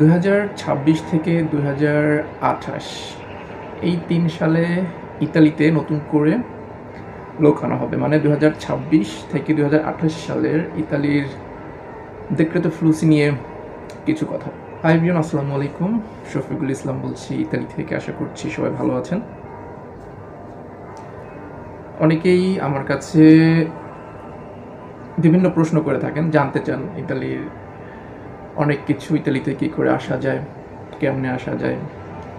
2026 থেকে দু হাজার আঠাশ। এই তিন সালে ইতালিতে নতুন করে লোক আনা হবে। মানে দু হাজার ছাব্বিশ থেকে দু হাজার আঠাশ সালের ইতালির দেখতে ফ্লুসি নিয়ে কিছু কথা। হাই বিয়ন আসসালামু আলাইকুম। শফিকুল ইসলাম বলছি, ইতালি থেকে আশা করছি সবাই ভালো আছেন। অনেকেই আমার কাছে বিভিন্ন প্রশ্ন করে থাকেন, জানতে চান ইতালির অনেক কিছু ইতালিতে কী করে আসা যায়, কেমনে আসা যায়,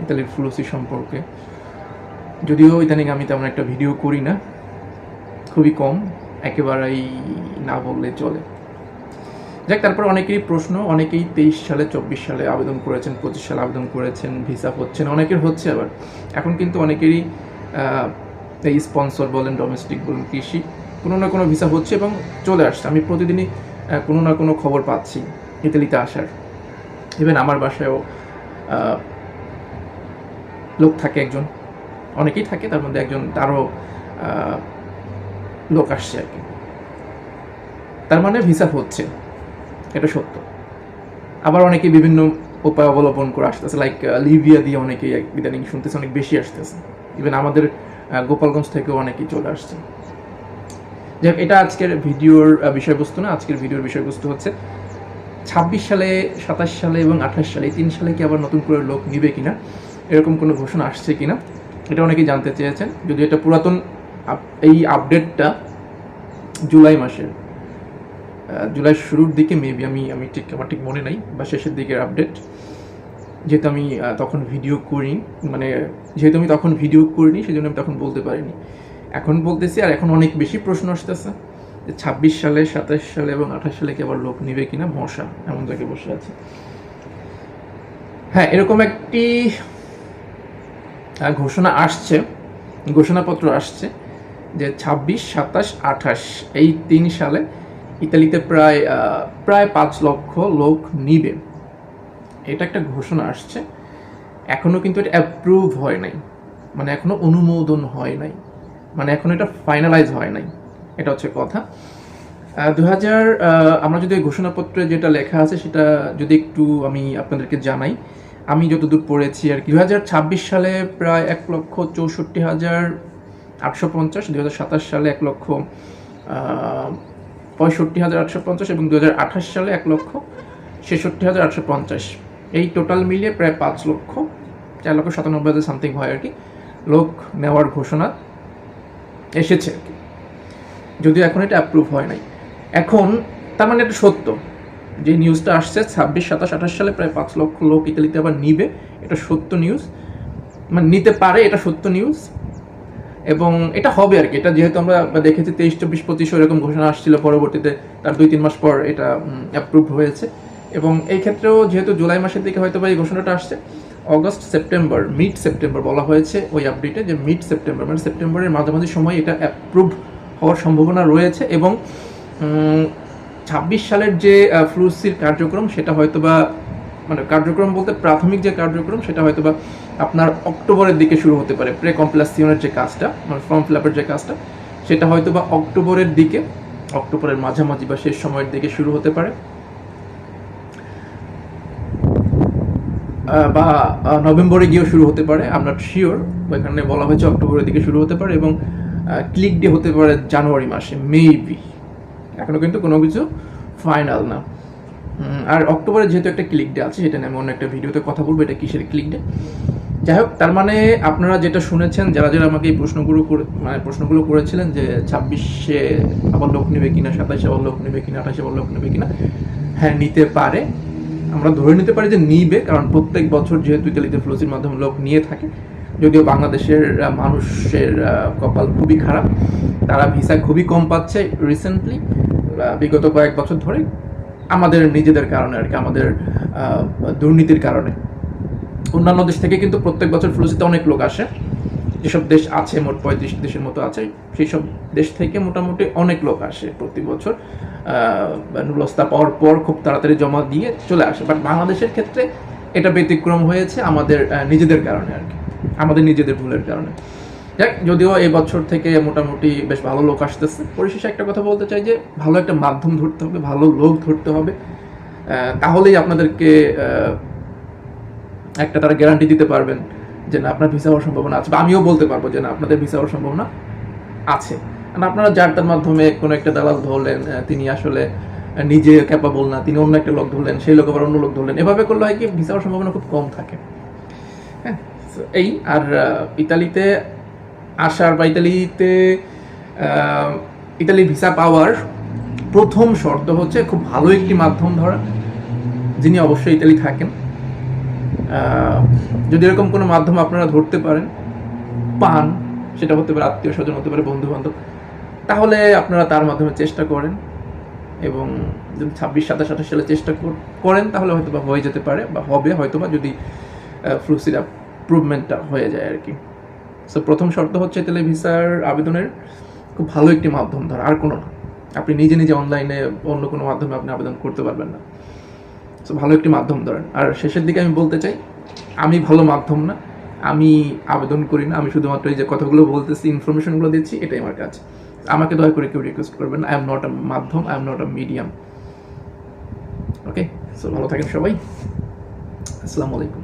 ইতালির ফ্লুসি সম্পর্কে। যদিও ইদানিং আমি তেমন একটা ভিডিও করি না, খুবই কম, একেবারেই না বললে চলে। যাক, তারপর অনেকেরই প্রশ্ন, অনেকেই তেইশ সালে, চব্বিশ সালে আবেদন করেছেন, পঁচিশ সালে আবেদন করেছেন, ভিসা হচ্ছেন অনেকের হচ্ছে আবার। এখন কিন্তু অনেকেরই এই স্পন্সর বলেন, ডোমেস্টিক বলেন, কৃষি, কোনো না কোনো ভিসা হচ্ছে এবং চলে আসছে। আমি প্রতিদিনই কোনো না কোনো খবর পাচ্ছি। ইতালিতে আসার। ইভেন আমার বাসায়ও লোক থাকে একজন। অনেকেই থাকে, তার মধ্যে একজন, তারও লোক আসছে আর কি। তার মানে ভিসা হচ্ছে। এটা সত্য। আবার অনেকে বিভিন্ন উপায় অবলম্বন করে আসতেছে লাইক লিবিয়া দিয়ে অনেকেই ইদানিং শুনতেছে, অনেক বেশি আসতেছে। ইভেন আমাদের গোপালগঞ্জ থেকেও অনেকেই চলে আসছে। যাক এটা আজকের ভিডিওর বিষয়বস্তু না, আজকের ভিডিওর বিষয়বস্তু হচ্ছে ছাব্বিশ সালে, সাতাশ সালে এবং আঠাশ সালে তিন সালে কি আবার নতুন করে লোক নিবে কিনা? এরকম কোনো ঘোষণা আসছে কিনা? এটা অনেকেই জানতে চেয়েছেন। যদি এটা পুরাতন এই আপডেটটা জুলাই মাসের জুলাই শুরুর দিকে মেবি আমি আমি ঠিক, আমার ঠিক মনে নাই, বা শেষের দিকের আপডেট। যেহেতু আমি তখন ভিডিও করি মানে যেহেতু আমি তখন ভিডিও করিনি সেই জন্য আমি তখন বলতে পারিনি। এখন বলতেছি, আর এখন অনেক বেশি প্রশ্ন আসতেছে। ছাব্বিশ সালে, সাতাশ সালে এবং আঠাশ সালে কি আবার লোক নিবে কিনা? মশা, এমন জায়গায় বসে আছে। হ্যাঁ এরকম একটি ঘোষণা আসছে, ঘোষণাপত্র আসছে যে ছাব্বিশ, সাতাশ, আঠাশ, এই তিন সালে ইতালিতে প্রায় প্রায় পাঁচ লক্ষ লোক নিবে। এটা একটা ঘোষণা আসছে। এখনও কিন্তু এটা অ্যাপ্রুভ হয় নাই। মানে এখনও অনুমোদন হয় নাই। মানে এখনও এটা ফাইনালাইজ হয় নাই। এটা হচ্ছে কথা। দু হাজার আমরা যদি ঘোষণাপত্রে যেটা লেখা আছে সেটা যদি একটু আমি আপনাদেরকে জানাই। আমি যতদূর পড়েছি আর কি দু হাজার ছাব্বিশ সালে প্রায় এক লক্ষ চৌষট্টি হাজার আটশো পঞ্চাশ দু হাজার সাতাশ সালে এক লক্ষ পঁয়ষট্টি হাজার আটশো পঞ্চাশ এবং দু হাজার আঠাশ সালে এক লক্ষ ছেষট্টি হাজার আটশো পঞ্চাশ। এই টোটাল মিলিয়ে প্রায় পাঁচ লক্ষ, চার লক্ষ সাতানব্বই হাজার সামথিং হয় আর কি, লোক নেওয়ার ঘোষণা এসেছে আর কি। যদিও এখন এটা অ্যাপ্রুভ হয় নাই। এখন, তার মানে এটা সত্য। যে নিউজটা আসছে ছাব্বিশ, সাতাশ, আঠাশ সালে প্রায় পাঁচ লক্ষ লোক ইতালিতে আবার নিবে, এটা সত্য নিউজ মানে নিতে পারে, এটা সত্য নিউজ এবং এটা হবে আর কি, এটা যেহেতু আমরা দেখেছি তেইশ, চব্বিশ, পঁচিশ এরকম ঘোষণা আসছিল, পরবর্তীতে তার দুই, তিন মাস পর এটা অ্যাপ্রুভ হয়েছে। এবং এই ক্ষেত্রেও যেহেতু জুলাই মাসের দিকে হয়তো বা এই ঘোষণাটা আসছে, অগস্ট, সেপ্টেম্বর মিড সেপ্টেম্বর বলা হয়েছে ওই আপডেটে যে মিড সেপ্টেম্বর মানে সেপ্টেম্বরের মাঝামাঝি সময় এটা অ্যাপ্রুভ হওয়ার সম্ভাবনা রয়েছে এবং ছাব্বিশ সালের যে ফ্লুসির কার্যক্রম, সেটা হয়তো বা মানে কার্যক্রম বলতে প্রাথমিক যে কার্যক্রম, সেটা হয়তো বা আপনার অক্টোবরের দিকে শুরু হতে পারে প্রে কমপ্লাসিয়নের যে কাজটা মানে ফর্ম ফিল আপের যে কাজটা, সেটা হয়তো বা অক্টোবরের দিকে, অক্টোবরের মাঝামাঝি বা শেষ সময়ের দিকে শুরু হতে পারে। বা নভেম্বরে গিয়েও শুরু হতে পারে আমরা শিওর ওইখানে বলা হয়েছে অক্টোবরের দিকে শুরু হতে পারে এবং ক্লিক ডে হতে পারে জানুয়ারি মাসে মেবি এখনও কিন্তু কোনো কিছু ফাইনাল না। আর অক্টোবরে যেহেতু একটা ক্লিক ডে আছে, সেটা নিয়ে আমি অন্য একটা ভিডিওতে কথা বলব, এটা কিসের ক্লিক ডে যাই হোক, তার মানে আপনারা যেটা শুনেছেন, যারা যারা আমাকে এই প্রশ্নগুলো করে মানে প্রশ্নগুলো করেছিলেন যে ছাব্বিশে আবার লোক নেবে কিনা, সাতাশে আবার লোক নেবে কিনা, আঠাশে আবার লোক নেবে কিনা হ্যাঁ নিতে পারে। আমরা ধরে নিতে পারি যে নিবে, কারণ প্রত্যেক বছর যেহেতু ইতালিতে ফ্লোসির মাধ্যমে লোক নিয়ে থাকে যদিও বাংলাদেশের মানুষের কপাল খুবই খারাপ, তারা ভিসা খুবই কম পাচ্ছে রিসেন্টলি বিগত কয়েক বছর ধরে আমাদের নিজেদের কারণে আর কি, আমাদের দুর্নীতির কারণে। অন্যান্য দেশ থেকে কিন্তু প্রত্যেক বছর ফ্লুসিতে অনেক লোক আসে, যেসব দেশ আছে মোট পঁয়ত্রিশ দেশের মতো আছে সেই সব দেশ থেকে মোটামুটি অনেক লোক আসে প্রতি বছর নুলস্তা পাওয়ার পর খুব তাড়াতাড়ি জমা দিয়ে চলে আসে। বাট বাংলাদেশের ক্ষেত্রে এটা ব্যতিক্রম হয়েছে আমাদের নিজেদের কারণে আর কি। আমাদের নিজেদের ভুলের কারণে। যাক, যদিও এই বছর থেকে মোটামুটি বেশ ভালো লোক আসতেছে। পরিশেষে একটা কথা বলতে চাই যে, ভালো একটা মাধ্যম ধরতে হবে, ভালো লোক ধরতে হবে। তাহলেই আপনাদেরকে একটা তারা গ্যারান্টি দিতে পারবেন যে না, আপনার ভিসা হওয়ার সম্ভাবনা আছে। বা আমিও বলতে পারব যে না, আপনাদের ভিসা হওয়ার সম্ভাবনা আছে। আর আপনারা যার তার মাধ্যমে কোনো একটা দালাল ধরলেন তিনি আসলে নিজে ক্যাপাবল না, তিনি অন্য একটা লোক ধরলেন, সেই লোক আবার অন্য লোক ধরলেন। এভাবে করলে হয় কি ভিসা হওয়ার সম্ভাবনা খুব কম থাকে। হ্যাঁ এই, আর ইতালিতে, আসার বা ইতালিতে ইতালির ভিসা পাওয়ার প্রথম শর্ত হচ্ছে খুব ভালো একটি মাধ্যম ধরা, যিনি অবশ্যই ইতালি থাকেন। যদি এরকম কোনো মাধ্যম আপনারা ধরতে পারেন, পান, সেটা হতে পারে আত্মীয় স্বজন, হতে পারে বন্ধু বান্ধব তাহলে আপনারা তার মাধ্যমে চেষ্টা করেন এবং যদি ছাব্বিশ, সাতাশ, আঠাশ সালে চেষ্টা কর- করেন, তাহলে হয়তো বা হয়ে যেতে পারে, বা হবে হয়তো বা যদি ফ্লুসির অ্যাপ্রুভমেন্টটা হয়ে যায় আর কি। সো প্রথম শর্ত হচ্ছে তাহলে ভিসার আবেদনের খুব ভালো একটি মাধ্যম ধর, আর কোনো না। আপনি নিজে নিজে অনলাইনে অন্য কোনো মাধ্যমে আপনি আবেদন করতে পারবেন না। সো ভালো একটি মাধ্যম ধরেন। আর শেষের দিকে আমি বলতে চাই, আমি ভালো মাধ্যম না, আমি আবেদন করি না, আমি শুধুমাত্র এই যে কথাগুলো বলতেছি ইনফরমেশনগুলো দিচ্ছি, এটাই আমার কাজ। আমাকে দয়া করে কেউ রিকোয়েস্ট করবেন আই এম নট আ মাধ্যম I am not a medium okay so ভালো থাকেন সবাই। আসসালামু আলাইকুম।